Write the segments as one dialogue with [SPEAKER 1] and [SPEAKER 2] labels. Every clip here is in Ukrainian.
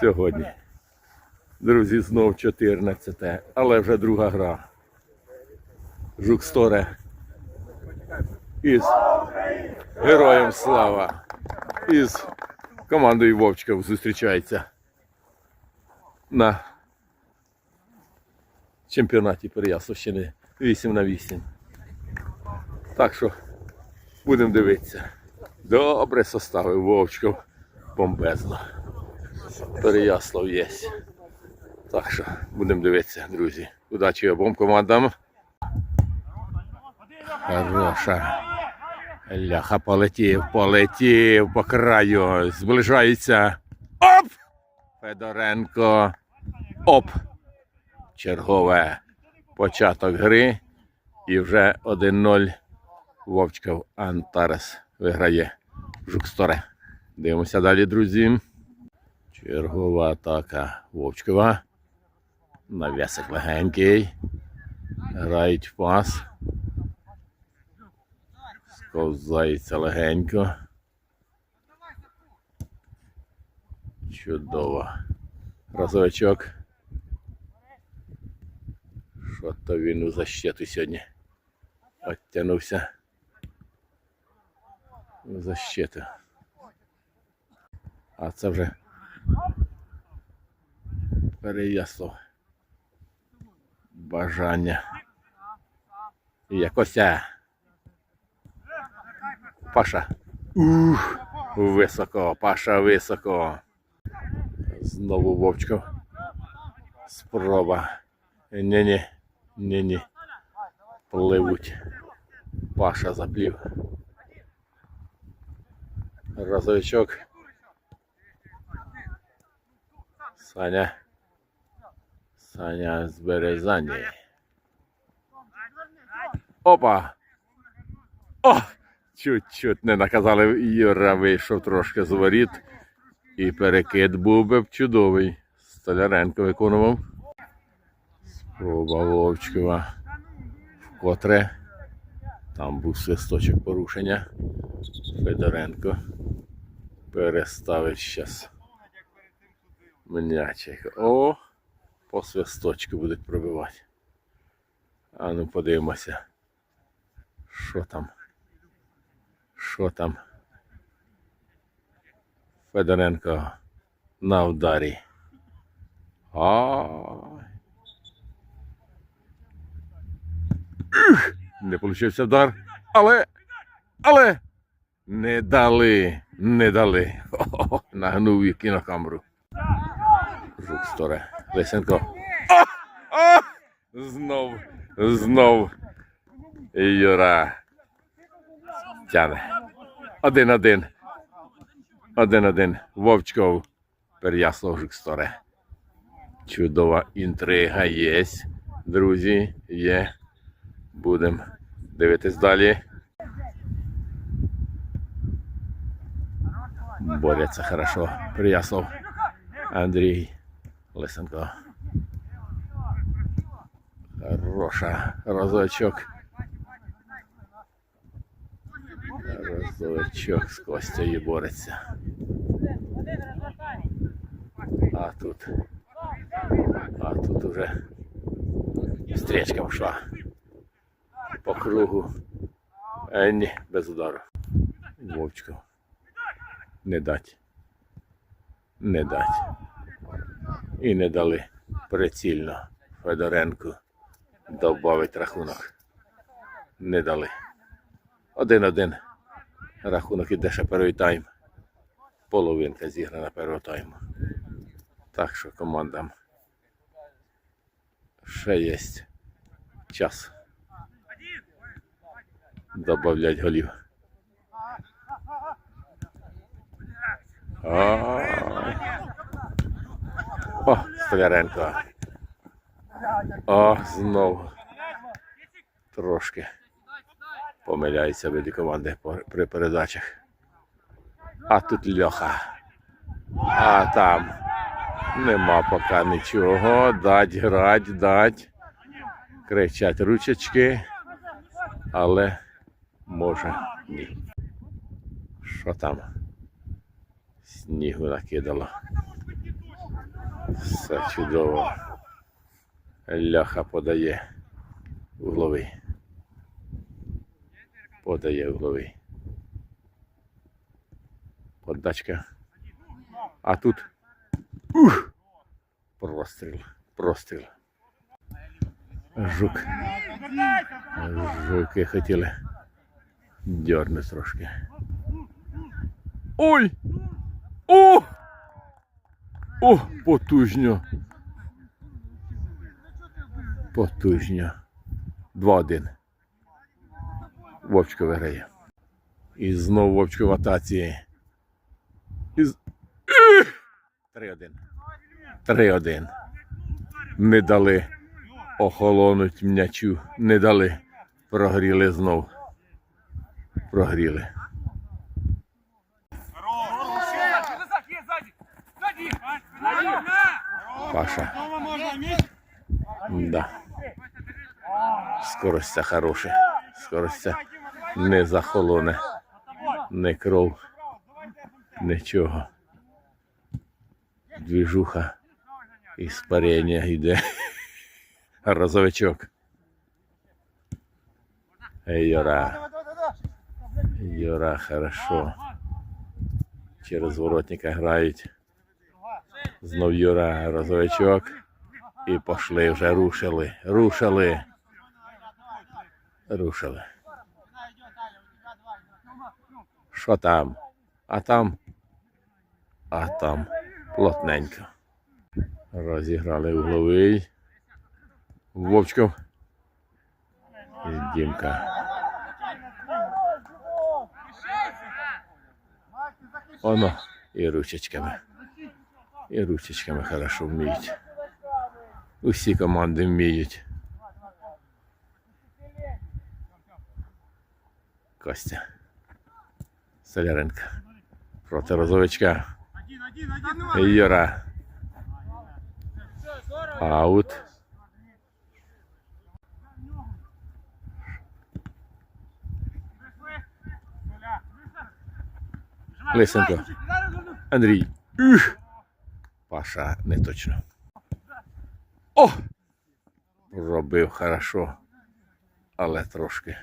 [SPEAKER 1] Сьогодні. Друзі, знов 14, але вже друга гра. Жуксторе. Із Героям слава! Із командою Вовчков зустрічається на чемпіонаті Переяславщини 8 на 8. Так що будемо дивитися. Добре составив Вовчков. Бомбезно. Переяслав є. Так що будемо дивитися, друзі. Удачі обом командам. Хороша. Ляха полетів, полетів по краю. Зближається. Оп! Федоренко. Оп! Чергове початок гри. І вже 1-0 Вовчков Антарес виграє Жуксторе. Дивимося далі, друзі. Чергова атака Вовчкова. Нав'ясик легенький. Грають в пас. Сковзається легенько. Чудово. Разовичок. Що то він у защиту сьогодні. Оттянувся. У защиту. А це вже переясло бажання. Якося. Паша. Ух, високо, Паша високо. Знову Вовчков. Спроба. Ні-ні, ні-ні. Пливуть. Паша заплів. Разовичок. Саня. Саня з Березані. Опа! О! Чуть-чуть не наказали. Юра вийшов трошки з воріт. І перекид був би чудовий. Столяренко виконував. Спроба Вовчкова. Вкотре. Там був свисточок порушення. Федоренко переставить щас. М'ячик. О! По свисточку будуть пробивати. А ну подивимося. Що там? Що там? Федоренко на ударі. Ай. Ух! Не получився удар. Але. Але. Не дали. Не дали. Хо-хо-хо. Нагнув і кінокамеру. Жук сторе. Лисенко. Знов. Знов. Юра. Тяне. Один-один. Один-один. Вовчков. Переяслав Жуксторе. Чудова інтрига є. Друзі, є. Будемо дивитись далі. Борються хорошо. Переяслав. Андрій Лисенко. Хороша. Разочок. Разочок з Костею бореться. А тут. А тут уже стрічка пішла. По кругу. Е, ні, без удару. Вовчко. Не дать. Не дать. І не дали прицільно Федоренку добавить рахунок. Не дали. Один-один. Рахунок іде ще перший тайм. Половинка зіграна першого тайму. Так що командам ще є час. Добавлять голів. Ай. О, Столяренко. О, знову. Трошки помиляється види команди при передачах. А тут Льоха. А там нема поки нічого. Дать грать, дать. Кричать ручечки. Але може ні. Що там? Снігу накидало. Все чудово. Ляха подає угловий. Подає угловий. Подачка. А тут. Ух! Простріл. Простріл. Жук. Жуки хотіли дьорнути трошки. Ой! О! О, потужньо. Потужньо. 2-1. Вовчко виграє. І знов Вовчко в атаці. І... з- Ех! 3-1. 3-1. Не дали охолонуть м'ячу. Не дали. Прогріли знов. Прогріли. Паша. Да. Скорость хороша. Скорость не захолоне. Не кров. Нічого. Двіжуха. Іспарення йде. Розовичок. Йора. Йора, хорошо. Через воротника грають. Знов Юра розовичок. І пошли вже рушили. Рушили. Рушили. Що там? А там? А там плотненько. Розіграли угловий. Вовчков. І Дімка. Оно. І ручечками. І ручечками хорошо вміють. Усі команди вміють. Костя. Соляренко. Проти Розовичка. Юра. Аут. Лисенко. Андрій. Ух. Паша не точно. О! Робив хорошо. Але трошки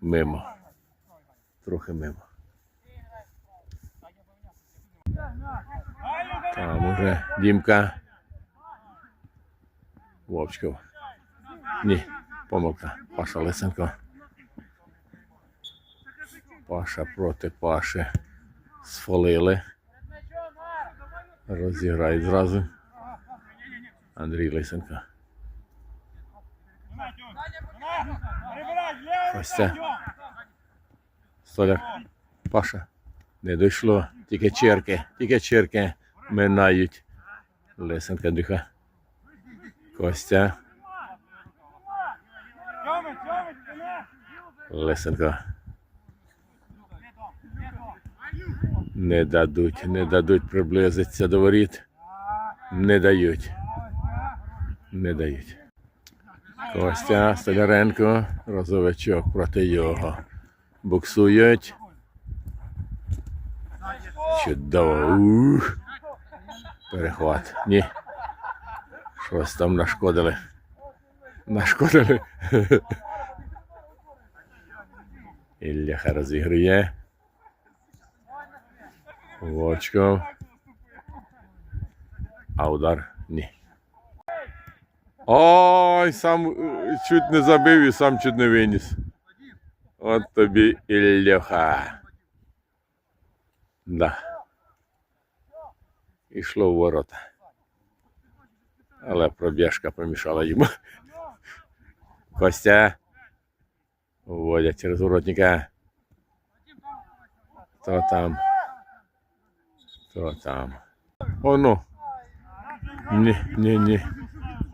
[SPEAKER 1] мимо. Трохи мимо. Там уже Дімка. Вовчков. Ні, помилка. Паша Лисенко. Паша проти Паші. Сфолили. Розіграють зразу. Андрій Лисенко. Костя. Столяр. Паша. Не дійшло. Тільки черки. Тільки черки минають. Лисенко дихає. Костя. Лисенко. Не дадуть, не дадуть приблизитися до воріт. Не дають. Не дають. Костя Столяренко, розовичок проти його. Буксують. Чудово. Ух. Перехват. Ні. Щось там нашкодили. Нашкодили. Ілляха розігрує. Вочков. А удар ні. Ой, сам е, чуть не забив і сам чуть не виніс. От тобі Ілляха. Да. Ішло в ворота. Але пробіжка помішала йому. Костя. Вводять через воротника. Хто там? Хто там? Оно. Ні, ні, ні.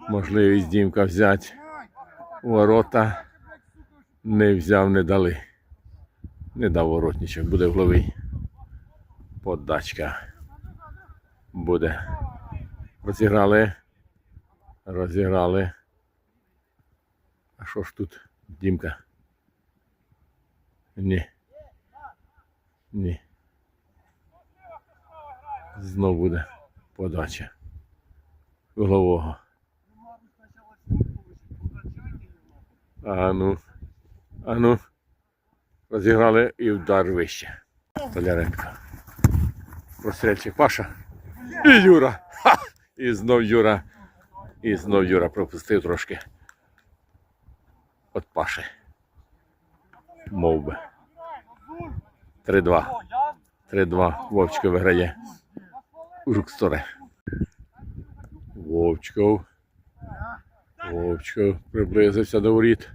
[SPEAKER 1] Можливість Дімка взяти. Ворота. Не взяв, не дали. Не дав воротничок, буде головий. Подачка. Буде. Розіграли. Розіграли. А що ж тут? Дімка? Ні. Ні. Знов буде подача. Углового. А ну. А ну. Розіграли і удар вище. Столяренко. Прострільчик Паша. І Юра. Ха! І знов Юра. І знов Юра пропустив трошки. От Паши. Мов би. 3-2. 3-2. Вовчко виграє. У Жуксторе. Вовчков. Вовчков приблизився до воріт.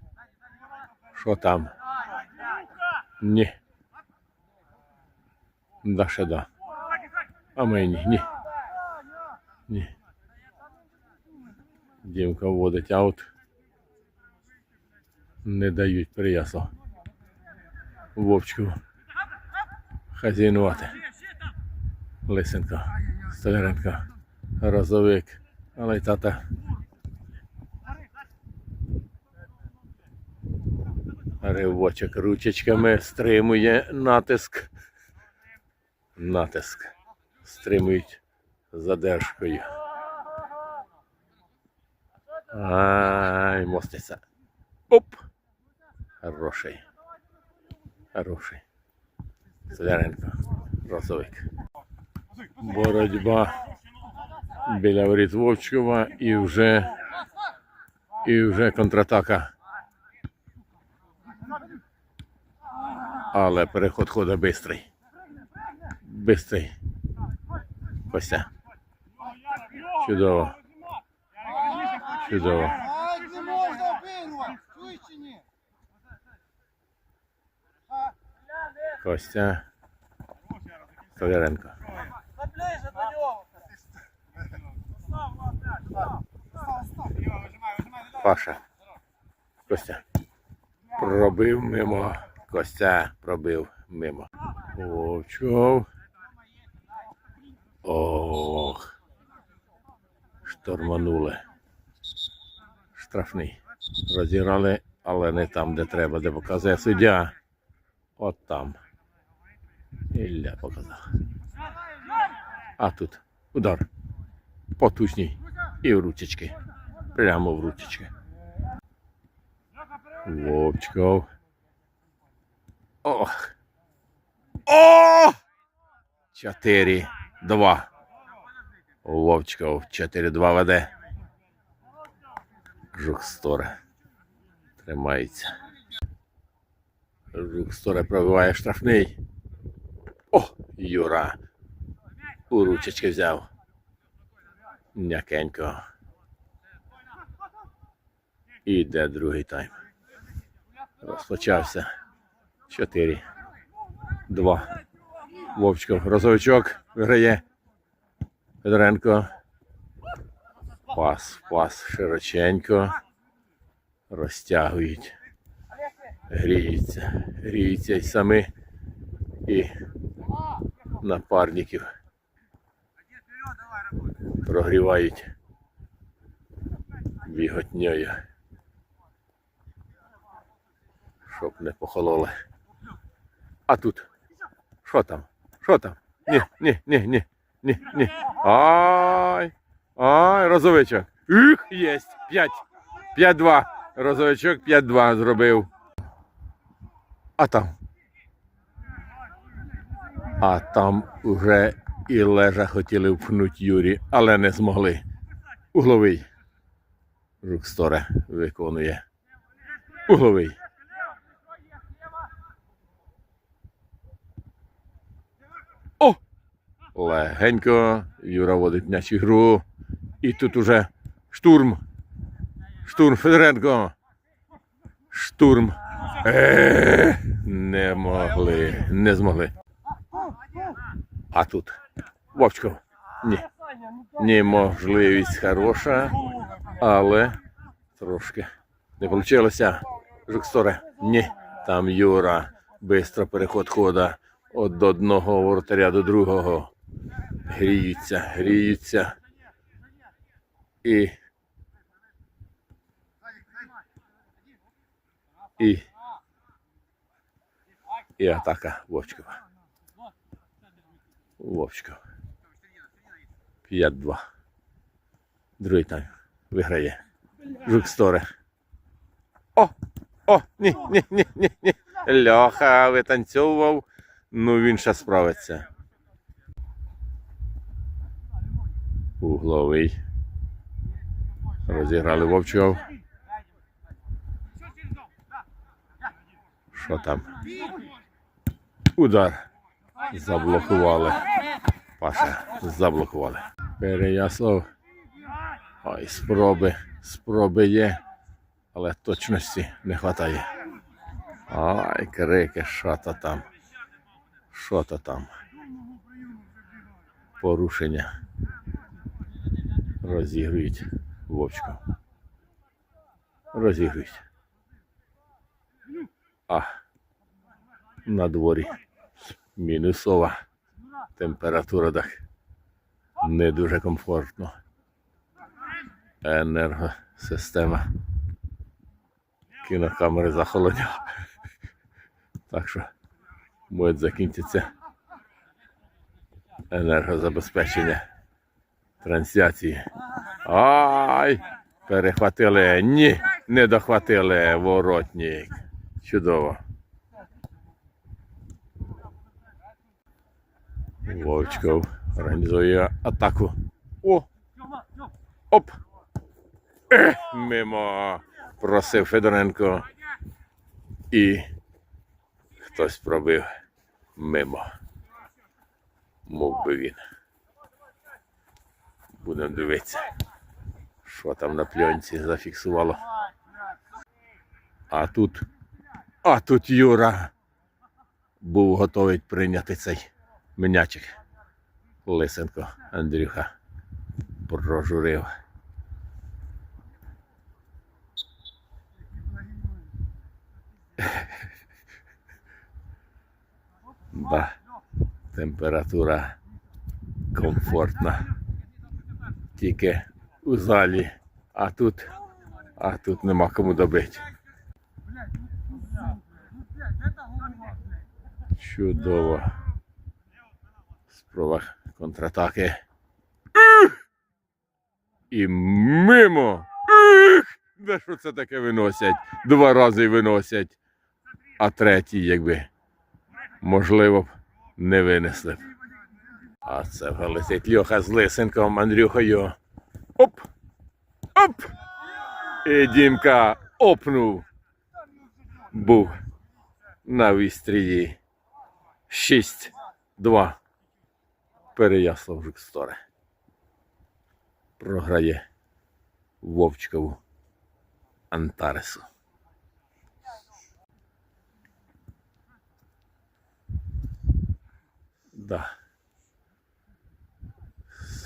[SPEAKER 1] Що там? Ні. Да, ще да. А ми ні. Ні. Ні. Дімка вводить аут. Не дають приясу. Вовчку. Хазяйнувати. Лисенко. Столяренко. Розовик. Але й тата. Ривочок ручечками стримує натиск. Натиск. Стримують задержкою. Ай, моститься. Оп! Хороший. Хороший. Соляренко. Розовик. Боротьба біля воріт Вовчкова і вже і вже контратака. Але переход хода бистрий. Бистрий. Костя. Чудово. Чудово. Костя. Соляренко. Паша. Костя. Пробив мимо. Костя пробив мимо. Вовчов. Ох. Шторманули. Штрафний. Розіграли, але не там, де треба, де показує суддя. От там. Ілля показав. А тут удар. Потужній. І в ручечки. Прямо в ручечки. Вовчков. Ох. О! Чотири. Два. Вовчков 4-2 веде. Жуксторе. Тримається. Жуксторе пробиває штрафний. О! Юра. У ручечки взяв. М'якенько. Іде другий тайм. Розпочався. Чотири. Два. Вовчков. Розовичок виграє. Федоренко. Пас, пас широченько. Розтягують. Гріються. Гріються й самі. І напарників. Прогрівають біготньою. Щоб не похололи. А тут? Що там? Що там? Ні, ні, ні, ні, ні, ні. Ай! Ай, розовичок. Ух, єсть. П'ять. П'ять-два. Розовичок 5-2 зробив. А там. А там уже і лежа хотіли впнуть Юрі, але не змогли. Угловий. Жуксторе виконує. Угловий. Легенько. Юра водить м'яч ігру. І тут уже штурм. Штурм Федоренко. Штурм. Е, не могли. Не змогли. А тут. Вовчков. Ні. Ні, можливість хороша, але трошки не вийшло. Жуксторе. Ні. Там Юра. Бистро переход хода від одного воротаря до другого. Гріються, гріються. І. І. І атака Вовчкова. Вовчков. 5-2. Другий тайм. Виграє. Жук Сторе. О! О! Ні, ні, ні, ні, ні. Льоха витанцьовував. Ну він ще справиться. Угловий. Розіграли Вовчов. Що там? Удар. Заблокували. Паша, заблокували. Переяслав. Ой, спроби. Спроби є, але точності не вистачає. Ай, крики, що то там. Що то там. Порушення. Розігрують Вовчку. Розігрують. А на дворі мінусова температура так не дуже комфортно. Енергосистема. Кінокамери захолоняла. Так що може закінчиться енергозабезпечення трансляції. Ай! Перехватили. Ні, не дохватили воротник. Чудово. Вовчков організує атаку. О! Оп! Ех, мимо. Просив Федоренко. І хтось пробив мимо. Мов би він. Будемо дивитися, що там на пленці зафіксувало. А тут, а тут Юра був готовий прийняти цей м'ячик. Лисенко Андрюха прожурив. Да, температура комфортна. Тільки у залі, а тут, а тут нема кому добити. Чудово. Спроба контратаки. І мимо. Де що це таке виносять? Два рази виносять, а третій, якби, можливо б, не винесли б. А це вже Льоха з Лисенком Андрюхою. Оп! Оп! І Дімка опнув. Був на вістрії. 6-2. Переяслав Жуксторе. Програє Вовчкову Антаресу. Да.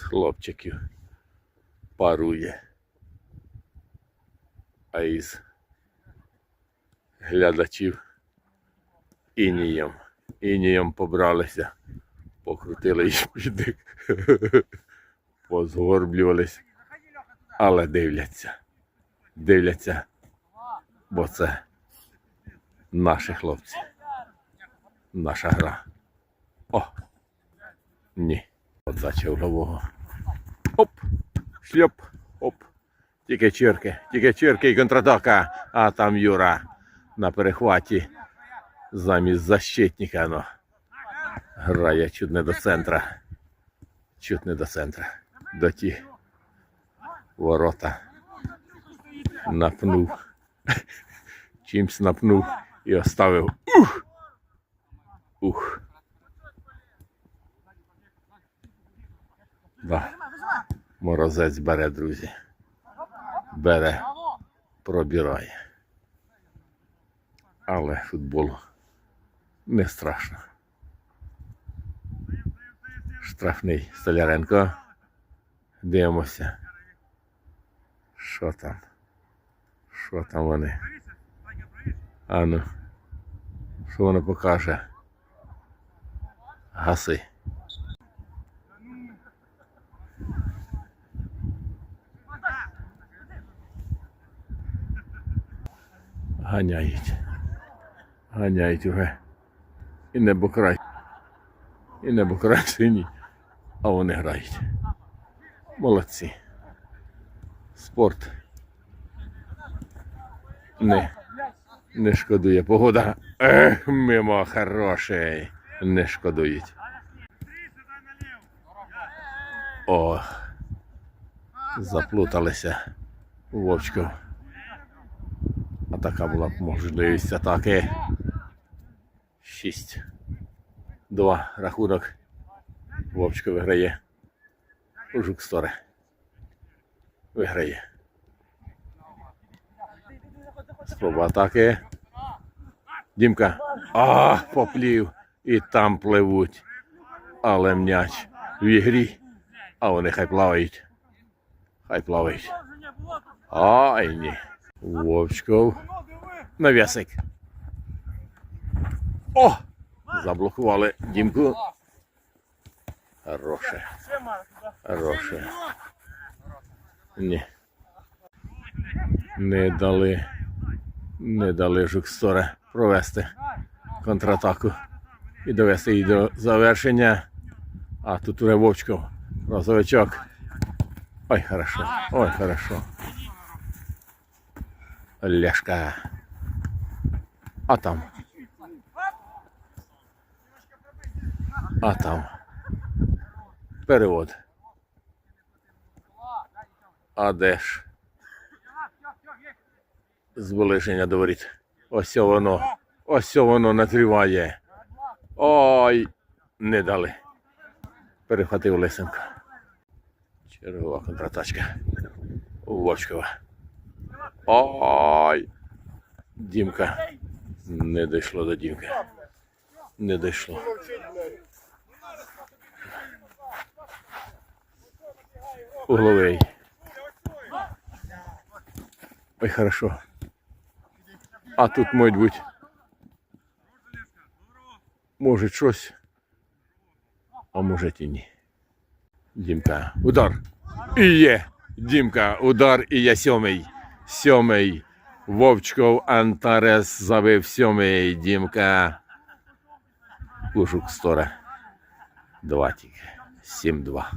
[SPEAKER 1] Хлопчиків парує. А із глядачів інієм. Інієм побралися, покрутили шпідик, позгорблювались, але дивляться. Дивляться, бо це наші хлопці. Наша гра. О! Ні. Подача углового. Оп! Шльоп! Оп! Тільки чирки, тільки чирки і контратака. А там Юра на перехваті замість защитника. Ну. Грає чуть не до центра. Чуть не до центра. До ті ворота. Напнув. Чимсь напнув і оставив. Ух! Ух. Да. Морозець бере, друзі. Бере, пробирає. Але футболу не страшно. Штрафний Столяренко. Дивимося. Що там? Що там вони? Ану. Що воно покаже? Гаси. Ганяють. Ганяють уже. І небо край. І небо край синій. А вони грають. Молодці. Спорт. Не. Не шкодує. Погода. Ех, мимо хороший. Не шкодують. О. Заплуталися. Вовчков. Така була б можливість атаки. 6. 2 рахунок. Вовчко виграє. Жук Сторе. Виграє. Спроба атаки. Дімка. А, поплів. І там пливуть. Але м'яч в ігрі. А вони хай плавають. Хай плавають. Ай ні. Вовчков. Нав'ясик. О! Заблокували Дімку. Хороше. Хороше. Ні. Не дали. Не дали Жуксторе провести контратаку і довести її до завершення. А тут уже Вовчков. Розовичок. Ой, хорошо. Ой, хорошо. Ляшка. А там. А там. Перевод. А де ж? Зближення до воріт. Ось воно. Ось воно натриває. Ой, не дали. Перехватив Лисенко. Чергова контратачка. Вовчкова. Ой. Дімка. Не дійшло до Дімки. Не дійшло. Угловий. Ой, хорошо. А тут, може бути. Може щось. А може і ні. Дімка. Удар. І є. Дімка. Удар і є сьомий. Сьомий. Вовчков Антарес забив сьомий. Дімка. Кушук Стора. Два тільки. Сім-два.